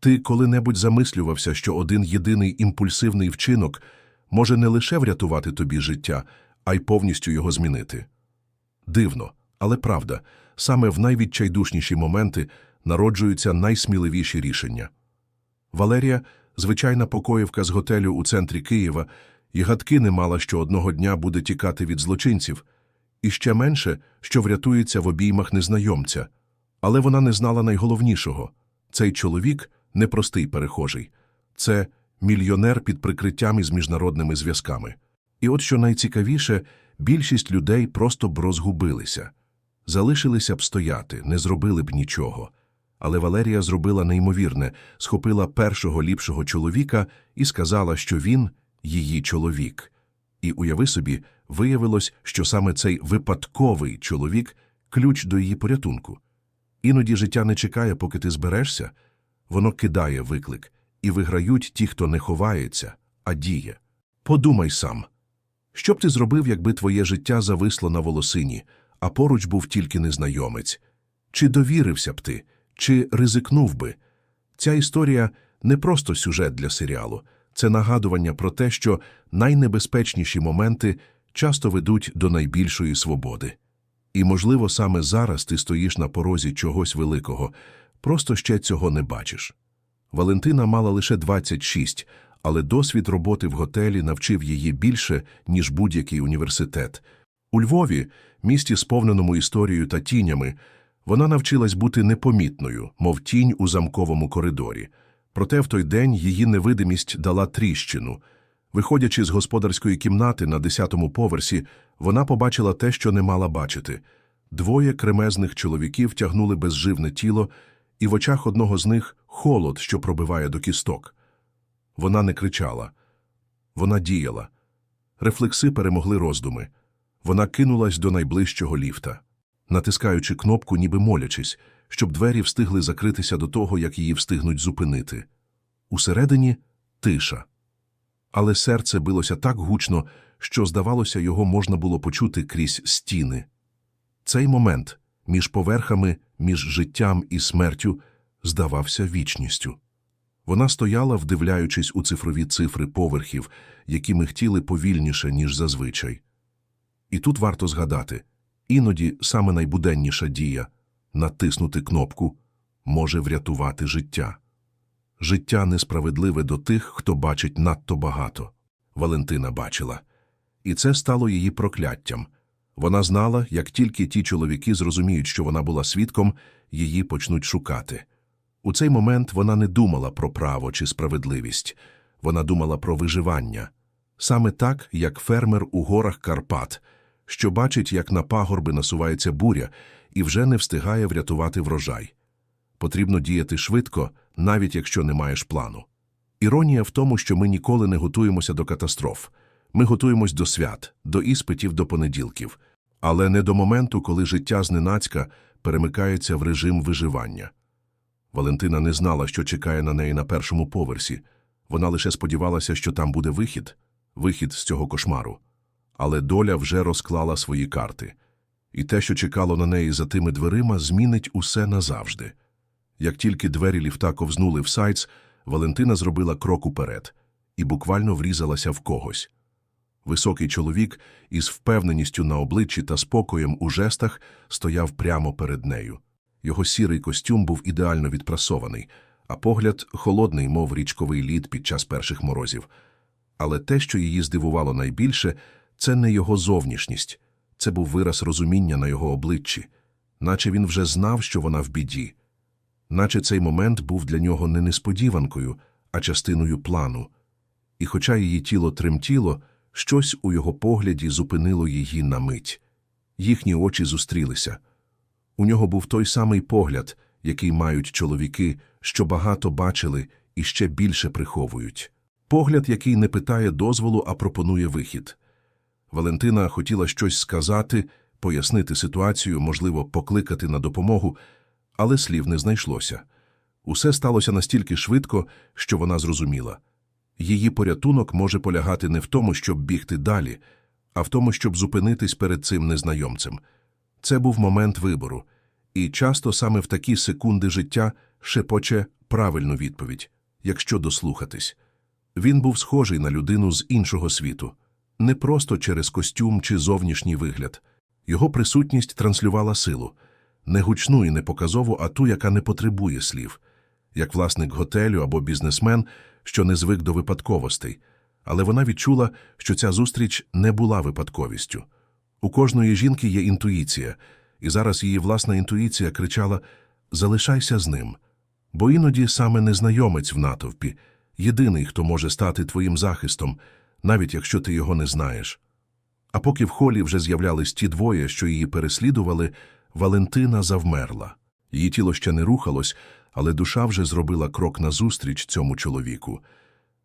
Ти коли-небудь замислювався, що один єдиний імпульсивний вчинок може не лише врятувати тобі життя, а й повністю його змінити? Дивно, але правда, саме в найвідчайдушніші моменти народжуються найсміливіші рішення. Валерія, звичайна покоївка з готелю у центрі Києва, і гадки не мала, що одного дня буде тікати від злочинців, і ще менше, що врятується в обіймах незнайомця. Але вона не знала найголовнішого – цей чоловік – непростий перехожий. Це мільйонер під прикриттям із міжнародними зв'язками. І от що найцікавіше, більшість людей просто б розгубилися. Залишилися б стояти, не зробили б нічого. Але Валерія зробила неймовірне, схопила першого ліпшого чоловіка і сказала, що він – її чоловік. І, уяви собі, виявилось, що саме цей випадковий чоловік – ключ до її порятунку. Іноді життя не чекає, поки ти зберешся, воно кидає виклик, і виграють ті, хто не ховається, а діє. Подумай сам. Що б ти зробив, якби твоє життя зависло на волосині, а поруч був тільки незнайомець? Чи довірився б ти, чи ризикнув би? Ця історія не просто сюжет для серіалу, це нагадування про те, що найнебезпечніші моменти часто ведуть до найбільшої свободи. І, можливо, саме зараз ти стоїш на порозі чогось великого, просто ще цього не бачиш. Валентина мала лише 26, але досвід роботи в готелі навчив її більше, ніж будь-який університет. У Львові, місті сповненому історією та тінями, вона навчилась бути непомітною, мов тінь у замковому коридорі. Проте в той день її невидимість дала тріщину. Виходячи з господарської кімнати на десятому поверсі, вона побачила те, що не мала бачити. Двоє кремезних чоловіків тягнули безживне тіло, і в очах одного з них холод, що пробиває до кісток. Вона не кричала. Вона діяла. Рефлекси перемогли роздуми. Вона кинулась до найближчого ліфта, натискаючи кнопку, ніби молячись, щоб двері встигли закритися до того, як її встигнуть зупинити. Усередині – тиша. Але серце билося так гучно, що, здавалося, його можна було почути крізь стіни. Цей момент між поверхами, між життям і смертю здавався вічністю. Вона стояла, вдивляючись у цифрові цифри поверхів, які михтіли повільніше, ніж зазвичай. І тут варто згадати, іноді саме найбуденніша дія – натиснути кнопку – може врятувати життя. Життя несправедливе до тих, хто бачить надто багато. Валентина бачила. І це стало її прокляттям. Вона знала, як тільки ті чоловіки зрозуміють, що вона була свідком, її почнуть шукати. У цей момент вона не думала про право чи справедливість. Вона думала про виживання. Саме так, як фермер у горах Карпат, що бачить, як на пагорби насувається буря і вже не встигає врятувати врожай. Потрібно діяти швидко, навіть якщо не маєш плану. Іронія в тому, що ми ніколи не готуємося до катастроф. Ми готуємось до свят, до іспитів, до понеділків, але не до моменту, коли життя зненацька перемикається в режим виживання. Валентина не знала, що чекає на неї на першому поверсі. Вона лише сподівалася, що там буде вихід, вихід з цього кошмару. Але доля вже розклала свої карти. І те, що чекало на неї за тими дверима, змінить усе назавжди. Як тільки двері ліфта ковзнули в сайтс, Валентина зробила крок уперед і буквально врізалася в когось. Високий чоловік із впевненістю на обличчі та спокоєм у жестах стояв прямо перед нею. Його сірий костюм був ідеально відпрасований, а погляд холодний, мов річковий лід під час перших морозів. Але те, що її здивувало найбільше, це не його зовнішність, це був вираз розуміння на його обличчі, наче він вже знав, що вона в біді, наче цей момент був для нього не несподіванкою, а частиною плану. І хоча її тіло тремтіло, щось у його погляді зупинило її на мить. Їхні очі зустрілися. У нього був той самий погляд, який мають чоловіки, що багато бачили і ще більше приховують. Погляд, який не питає дозволу, а пропонує вихід. Валентина хотіла щось сказати, пояснити ситуацію, можливо, покликати на допомогу, але слів не знайшлося. Усе сталося настільки швидко, що вона зрозуміла. Її порятунок може полягати не в тому, щоб бігти далі, а в тому, щоб зупинитись перед цим незнайомцем. Це був момент вибору, і часто саме в такі секунди життя шепоче правильну відповідь, якщо дослухатись. Він був схожий на людину з іншого світу, не просто через костюм чи зовнішній вигляд. Його присутність транслювала силу, не гучну і не показову, а ту, яка не потребує слів, як власник готелю або бізнесмен, що не звик до випадковостей. Але вона відчула, що ця зустріч не була випадковістю. У кожної жінки є інтуїція, і зараз її власна інтуїція кричала «Залишайся з ним». Бо іноді саме незнайомець в натовпі єдиний, хто може стати твоїм захистом, навіть якщо ти його не знаєш. А поки в холі вже з'являлись ті двоє, що її переслідували, Валентина завмерла. Її тіло ще не рухалось, але душа вже зробила крок назустріч цьому чоловіку.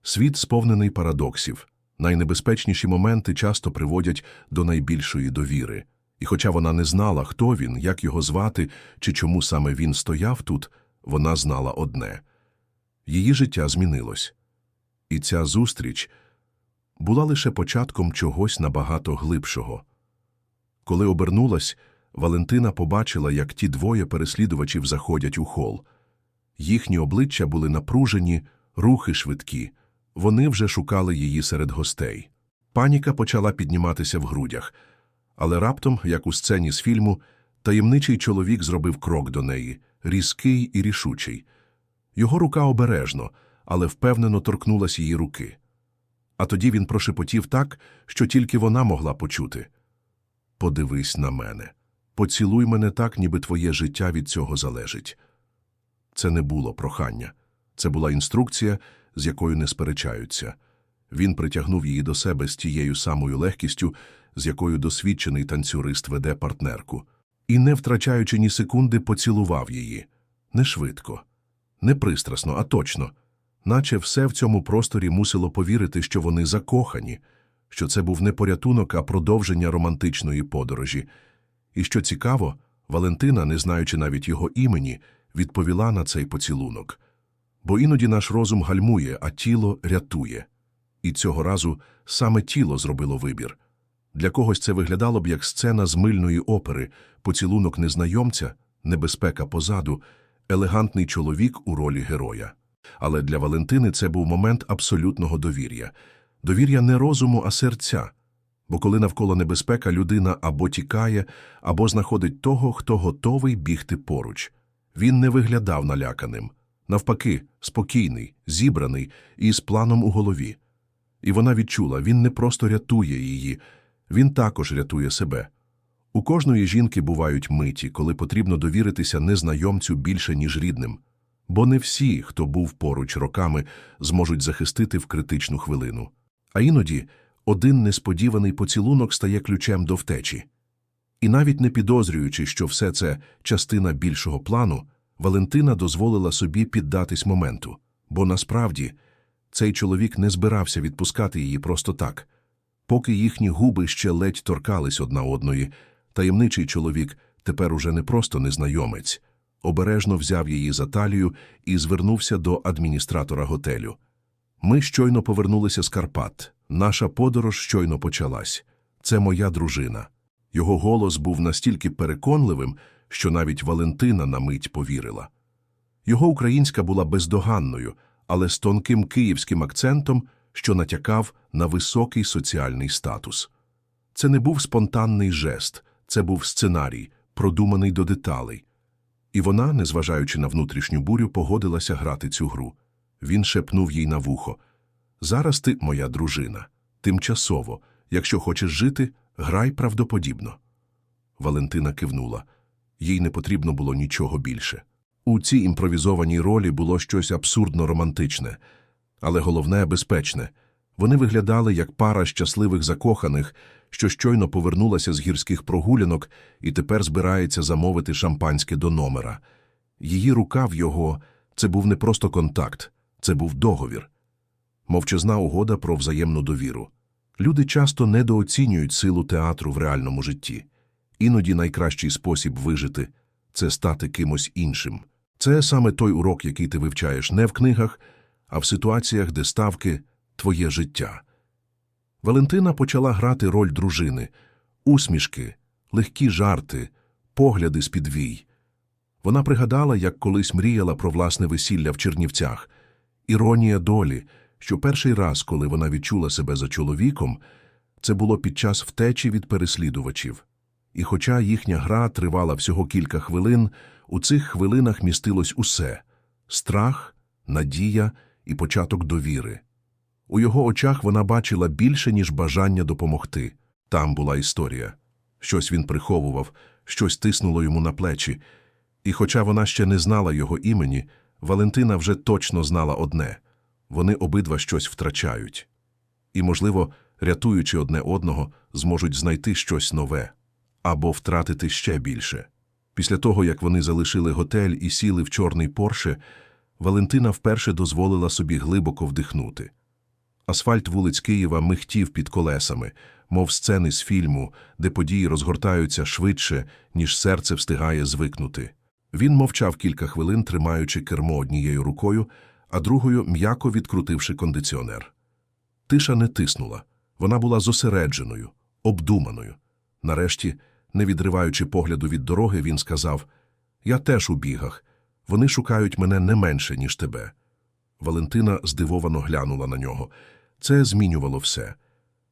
Світ сповнений парадоксів. Найнебезпечніші моменти часто приводять до найбільшої довіри. І хоча вона не знала, хто він, як його звати чи чому саме він стояв тут, вона знала одне – її життя змінилось. І ця зустріч була лише початком чогось набагато глибшого. Коли обернулась, Валентина побачила, як ті двоє переслідувачів заходять у хол. Їхні обличчя були напружені, рухи швидкі. Вони вже шукали її серед гостей. Паніка почала підніматися в грудях. Але раптом, як у сцені з фільму, таємничий чоловік зробив крок до неї, різкий і рішучий. Його рука обережно, але впевнено торкнулась її руки. А тоді він прошепотів так, що тільки вона могла почути. Подивись на мене. Поцілуй мене так, ніби твоє життя від цього залежить. Це не було прохання. Це була інструкція, з якою не сперечаються. Він притягнув її до себе з тією самою легкістю, з якою досвідчений танцюрист веде партнерку, і, не втрачаючи ні секунди, поцілував її. Не швидко, не пристрасно, а точно, наче все в цьому просторі мусило повірити, що вони закохані, що це був не порятунок, а продовження романтичної подорожі. І що цікаво, Валентина, не знаючи навіть його імені, відповіла на цей поцілунок. Бо іноді наш розум гальмує, а тіло рятує. І цього разу саме тіло зробило вибір. Для когось це виглядало б як сцена з мильної опери, поцілунок незнайомця, небезпека позаду, елегантний чоловік у ролі героя. Але для Валентини це був момент абсолютного довір'я. Довір'я не розуму, а серця. Бо коли навколо небезпека людина або тікає, або знаходить того, хто готовий бігти поруч. Він не виглядав наляканим. Навпаки, спокійний, зібраний і з планом у голові. І вона відчула, він не просто рятує її, він також рятує себе. У кожної жінки бувають миті, коли потрібно довіритися незнайомцю більше, ніж рідним. Бо не всі, хто був поруч роками, зможуть захистити в критичну хвилину. А іноді один несподіваний поцілунок стає ключем до втечі. І навіть не підозрюючи, що все це частина більшого плану, Валентина дозволила собі піддатись моменту, бо насправді цей чоловік не збирався відпускати її просто так. Поки їхні губи ще ледь торкались одна одної, таємничий чоловік тепер уже не просто незнайомець, обережно взяв її за талію і звернувся до адміністратора готелю. Ми щойно повернулися з Карпат. Наша подорож щойно почалась. Це моя дружина. Його голос був настільки переконливим, що навіть Валентина на мить повірила. Його українська була бездоганною, але з тонким київським акцентом, що натякав на високий соціальний статус. Це не був спонтанний жест, це був сценарій, продуманий до деталей. І вона, незважаючи на внутрішню бурю, погодилася грати цю гру. Він шепнув їй на вухо. Зараз ти моя дружина. Тимчасово. Якщо хочеш жити, грай правдоподібно. Валентина кивнула. Їй не потрібно було нічого більше. У цій імпровізованій ролі було щось абсурдно романтичне, але головне безпечне. Вони виглядали як пара щасливих закоханих, що щойно повернулася з гірських прогулянок і тепер збирається замовити шампанське до номера. Її рука в його це був не просто контакт, це був договір. Мовчазна угода про взаємну довіру. Люди часто недооцінюють силу театру в реальному житті. Іноді найкращий спосіб вижити це стати кимось іншим. Це саме той урок, який ти вивчаєш не в книгах, а в ситуаціях, де ставки твоє життя. Валентина почала грати роль дружини, усмішки, легкі жарти, погляди з підвій. Вона пригадала, як колись мріяла про власне весілля в Чернівцях. Іронія долі, що перший раз, коли вона відчула себе за чоловіком, це було під час втечі від переслідувачів. І хоча їхня гра тривала всього кілька хвилин, у цих хвилинах містилось усе – страх, надія і початок довіри. У його очах вона бачила більше, ніж бажання допомогти. Там була історія. Щось він приховував, щось тиснуло йому на плечі. І хоча вона ще не знала його імені, Валентина вже точно знала одне – вони обидва щось втрачають. І, можливо, рятуючи одне одного, зможуть знайти щось нове або втратити ще більше. Після того, як вони залишили готель і сіли в чорний Порше, Валентина вперше дозволила собі глибоко вдихнути. Асфальт вулиць Києва михтів під колесами, мов сцени з фільму, де події розгортаються швидше, ніж серце встигає звикнути. Він мовчав кілька хвилин, тримаючи кермо однією рукою, а другою м'яко відкрутивши кондиціонер. Тиша не тиснула. Вона була зосередженою, обдуманою. Нарешті, не відриваючи погляду від дороги, він сказав «Я теж у бігах. Вони шукають мене не менше, ніж тебе». Валентина здивовано глянула на нього. Це змінювало все.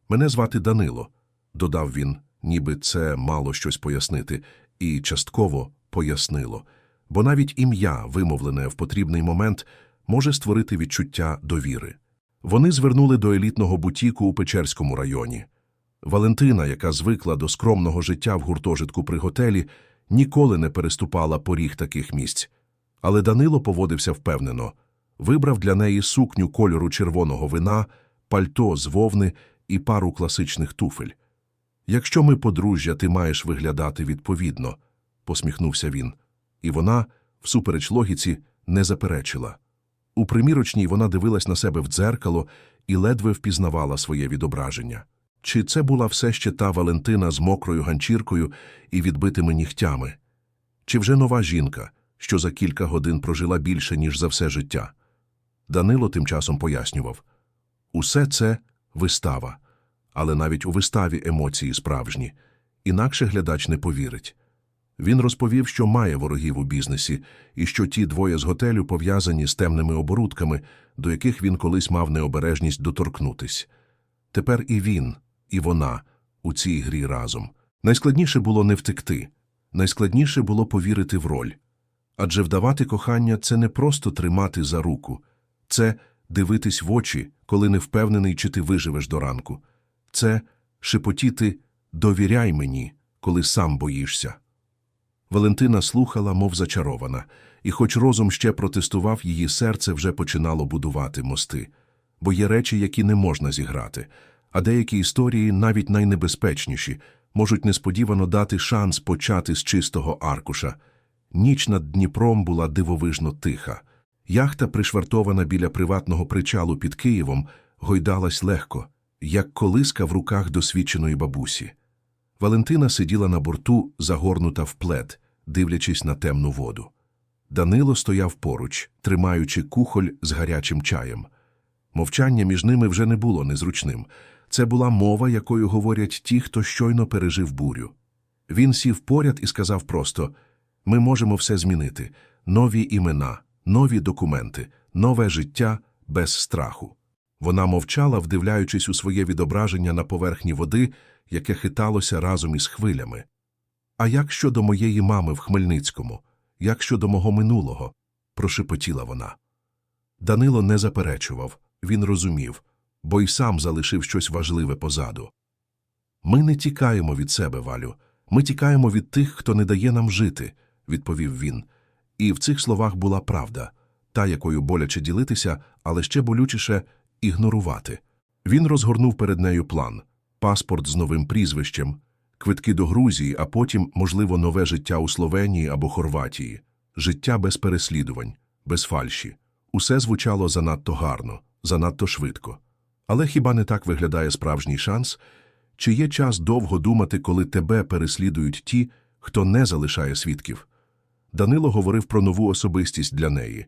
«Мене звати Данило», – додав він, ніби це мало щось пояснити, і частково пояснило. Бо навіть ім'я, вимовлене в потрібний момент, може створити відчуття довіри. Вони звернули до елітного бутіку у Печерському районі. Валентина, яка звикла до скромного життя в гуртожитку при готелі, ніколи не переступала поріг таких місць. Але Данило поводився впевнено. Вибрав для неї сукню кольору червоного вина, пальто з вовни і пару класичних туфель. Якщо ми подружжя, ти маєш виглядати відповідно, посміхнувся він. І вона, всупереч логіці, не заперечила. У примірочній вона дивилась на себе в дзеркало і ледве впізнавала своє відображення. Чи це була все ще та Валентина з мокрою ганчіркою і відбитими нігтями? Чи вже нова жінка, що за кілька годин прожила більше, ніж за все життя? Данило тим часом пояснював. Усе це вистава, але навіть у виставі емоції справжні. Інакше глядач не повірить. Він розповів, що має ворогів у бізнесі, і що ті двоє з готелю пов'язані з темними оборудками, до яких він колись мав необережність доторкнутись. Тепер і він, і вона у цій грі разом. Найскладніше було не втекти, найскладніше було повірити в роль. Адже вдавати кохання це не просто тримати за руку, це дивитись в очі, коли не впевнений, чи ти виживеш до ранку. Це шепотіти довіряй мені, коли сам боїшся. Валентина слухала, мов зачарована, і хоч розум ще протестував, її серце вже починало будувати мости. Бо є речі, які не можна зіграти, а деякі історії, навіть найнебезпечніші, можуть несподівано дати шанс почати з чистого аркуша. Ніч над Дніпром була дивовижно тиха. Яхта, пришвартована біля приватного причалу під Києвом, гойдалась легко, як колиска в руках досвідченої бабусі. Валентина сиділа на борту, загорнута в плед, дивлячись на темну воду. Данило стояв поруч, тримаючи кухоль з гарячим чаєм. Мовчання між ними вже не було незручним. Це була мова, якою говорять ті, хто щойно пережив бурю. Він сів поряд і сказав просто ми можемо все змінити нові імена, нові документи, нове життя без страху. Вона мовчала, вдивляючись у своє відображення на поверхні води, яке хиталося разом із хвилями. А як щодо моєї мами в Хмельницькому, як щодо мого минулого? прошепотіла вона. Данило не заперечував, він розумів, бо й сам залишив щось важливе позаду. Ми не тікаємо від себе, Валю, ми тікаємо від тих, хто не дає нам жити, відповів він. І в цих словах була правда, та, якою боляче ділитися, але ще болючіше ігнорувати. Він розгорнув перед нею план паспорт з новим прізвищем, квитки до Грузії, а потім, можливо, нове життя у Словенії або Хорватії, життя без переслідувань, без фальші. Усе звучало занадто гарно, занадто швидко. Але хіба не так виглядає справжній шанс? Чи є час довго думати, коли тебе переслідують ті, хто не залишає свідків? Данило говорив про нову особистість для неї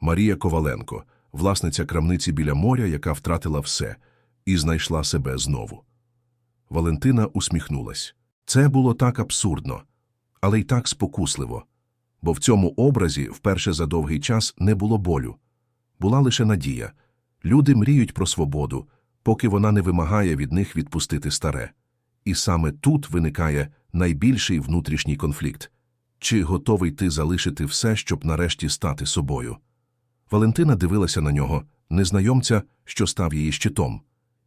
Марія Коваленко, власниця крамниці біля моря, яка втратила все, і знайшла себе знову. Валентина усміхнулась. Це було так абсурдно, але й так спокусливо. бо в цьому образі вперше за довгий час не було болю. Була лише надія. Люди мріють про свободу, поки вона не вимагає від них відпустити старе. І саме тут виникає найбільший внутрішній конфлікт. Чи готовий ти залишити все, щоб нарешті стати собою? Валентина дивилася на нього, незнайомця, що став її щитом.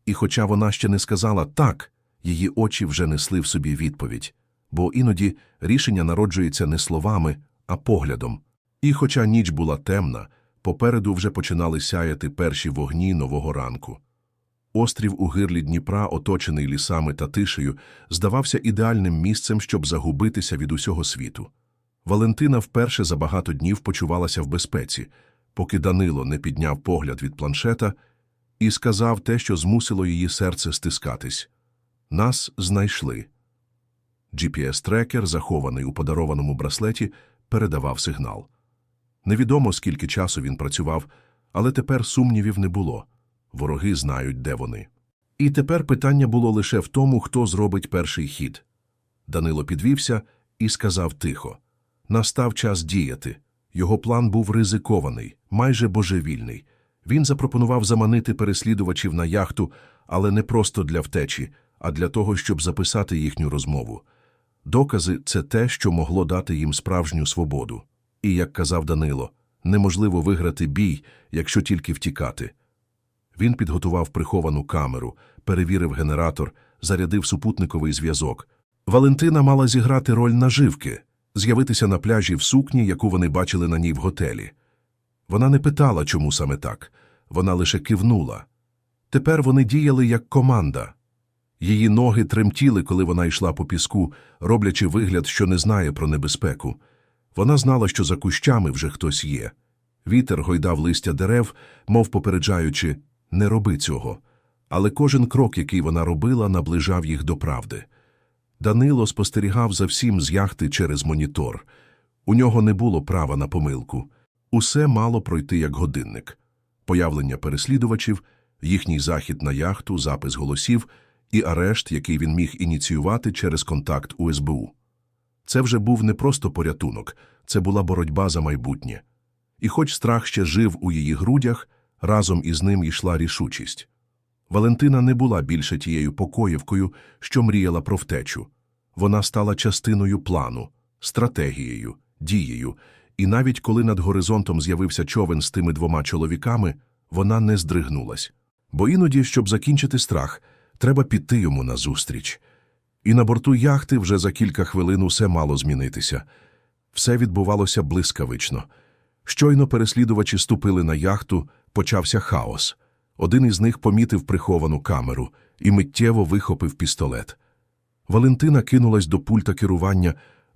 І хоча вона ще не сказала «так», її очі вже несли в собі відповідь. Бо іноді рішення народжується не словами, а поглядом. І хоча ніч була темна, попереду вже починали сяяти перші вогні нового ранку. Острів у гирлі Дніпра, оточений лісами та тишею, здавався ідеальним місцем, щоб загубитися від усього світу. Валентина вперше за багато днів почувалася в безпеці, поки Данило не підняв погляд від планшета і сказав те, що змусило її серце стискатись. Нас знайшли. GPS-трекер, захований у подарованому браслеті, передавав сигнал. Невідомо, скільки часу він працював, але тепер сумнівів не було. Вороги знають, де вони. І тепер питання було лише в тому, хто зробить перший хід. Данило підвівся і сказав тихо. Настав час діяти. Його план був ризикований, майже божевільний. Він запропонував заманити переслідувачів на яхту, але не просто для втечі, а для того, щоб записати їхню розмову. Докази це те, що могло дати їм справжню свободу. І, як казав Данило, неможливо виграти бій, якщо тільки втікати. Він підготував приховану камеру, перевірив генератор, зарядив супутниковий зв'язок. Валентина мала зіграти роль наживки, з'явитися на пляжі в сукні, яку вони бачили на ній в готелі. Вона не питала, чому саме так, вона лише кивнула. Тепер вони діяли як команда. Її ноги тремтіли, коли вона йшла по піску, роблячи вигляд, що не знає про небезпеку. Вона знала, що за кущами вже хтось є. Вітер гойдав листя дерев, мов попереджаючи «не роби цього». Але кожен крок, який вона робила, наближав їх до правди. Данило спостерігав за всім з яхти через монітор. У нього не було права на помилку. Усе мало пройти як годинник. Появлення переслідувачів, їхній захід на яхту, запис голосів і арешт, який він міг ініціювати через контакт у СБУ. Це вже був не просто порятунок, це була боротьба за майбутнє. І хоч страх ще жив у її грудях, разом із ним йшла рішучість. Валентина не була більше тією покоївкою, що мріяла про втечу. Вона стала частиною плану, стратегією, дією, і навіть коли над горизонтом з'явився човен з тими двома чоловіками, вона не здригнулась. Бо іноді, щоб закінчити страх, треба піти йому назустріч. І на борту яхти вже за кілька хвилин усе мало змінитися. Все відбувалося блискавично. Щойно переслідувачі ступили на яхту, почався хаос. Один із них помітив приховану камеру і миттєво вихопив пістолет. Валентина кинулась до пульта керування,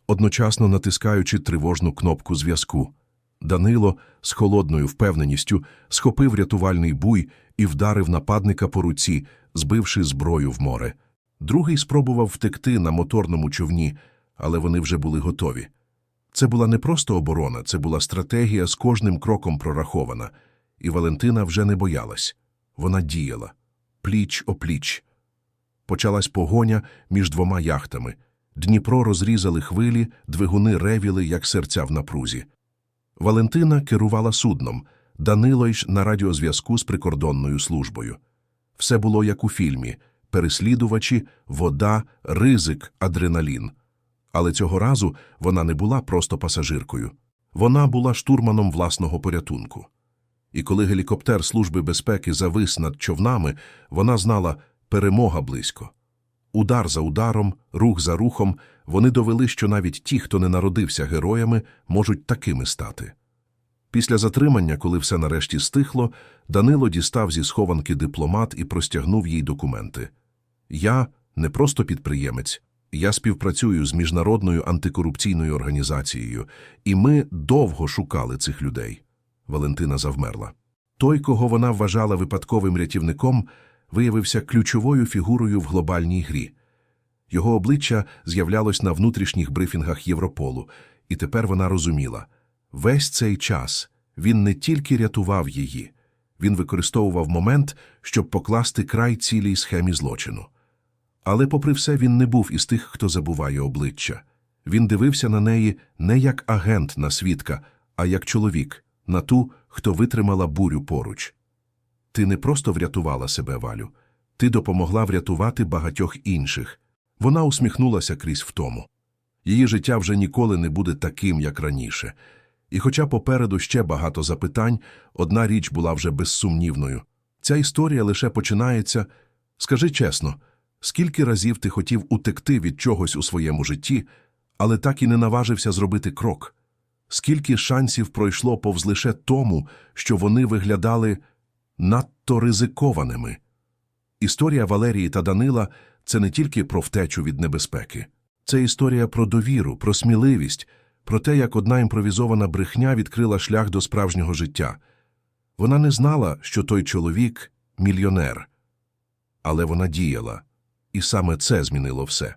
одночасно натискаючи тривожну кнопку зв'язку. Данило з холодною впевненістю схопив рятувальний буй і вдарив нападника по руці, збивши зброю в море. Другий спробував втекти на моторному човні, але вони вже були готові. Це була не просто оборона, це була стратегія з кожним кроком прорахована, і Валентина вже не боялась. Вона діяла. Пліч опліч. Почалась погоня між двома яхтами. Дніпро розрізали хвилі, двигуни ревіли, як серця в напрузі. Валентина керувала судном, Данилойш на радіозв'язку з прикордонною службою. Все було як у фільмі переслідувачі, вода, ризик, адреналін. Але цього разу вона не була просто пасажиркою. Вона була штурманом власного порятунку. І коли гелікоптер Служби безпеки завис над човнами, вона знала перемога близько. Удар за ударом, рух за рухом, вони довели, що навіть ті, хто не народився героями, можуть такими стати. Після затримання, коли все нарешті стихло, Данило дістав зі схованки дипломат і простягнув їй документи. Я не просто підприємець, я співпрацюю з міжнародною антикорупційною організацією, і ми довго шукали цих людей. Валентина завмерла. Той, кого вона вважала випадковим рятівником, виявився ключовою фігурою в глобальній грі. Його обличчя з'являлось на внутрішніх брифінгах Європолу, і тепер вона розуміла – весь цей час він не тільки рятував її, він використовував момент, щоб покласти край цілій схемі злочину. Але, попри все, він не був із тих, хто забуває обличчя. Він дивився на неї не як агент на свідка, а як чоловік, на ту, хто витримала бурю поруч. Ти не просто врятувала себе, Валю, ти допомогла врятувати багатьох інших. Вона усміхнулася крізь втому. Її життя вже ніколи не буде таким, як раніше. І хоча попереду ще багато запитань, одна річ була вже безсумнівною. Ця історія лише починається. Скажи чесно, скільки разів ти хотів утекти від чогось у своєму житті, але так і не наважився зробити крок? Скільки шансів пройшло повз лише тому, що вони виглядали надто ризикованими? Історія Валерії та Данила це не тільки про втечу від небезпеки. Це історія про довіру, про сміливість, про те, як одна імпровізована брехня відкрила шлях до справжнього життя. Вона не знала, що той чоловік – мільйонер. Але вона діяла, і саме це змінило все.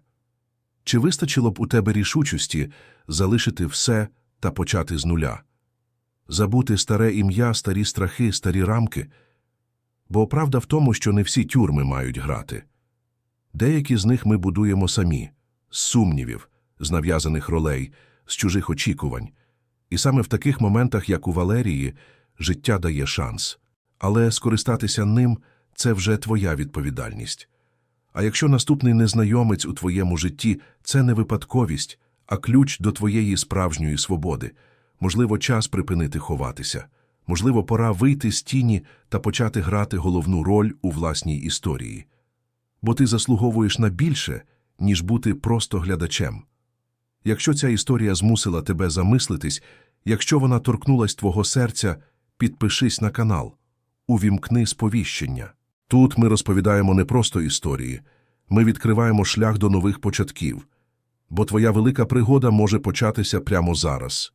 Чи вистачило б у тебе рішучості залишити все та почати з нуля? Забути старе ім'я, старі страхи, старі рамки? Бо правда в тому, що не всі тюрми мають грати. Деякі з них ми будуємо самі, з сумнівів, з нав'язаних ролей, з чужих очікувань. І саме в таких моментах, як у Валерії, життя дає шанс. Але скористатися ним – це вже твоя відповідальність. А якщо наступний незнайомець у твоєму житті – це не випадковість, а ключ до твоєї справжньої свободи, можливо, час припинити ховатися, можливо, пора вийти з тіні та почати грати головну роль у власній історії. Бо ти заслуговуєш на більше, ніж бути просто глядачем. Якщо ця історія змусила тебе замислитись, якщо вона торкнулась твого серця, підпишись на канал, увімкни сповіщення. Тут ми розповідаємо не просто історії, ми відкриваємо шлях до нових початків, бо твоя велика пригода може початися прямо зараз.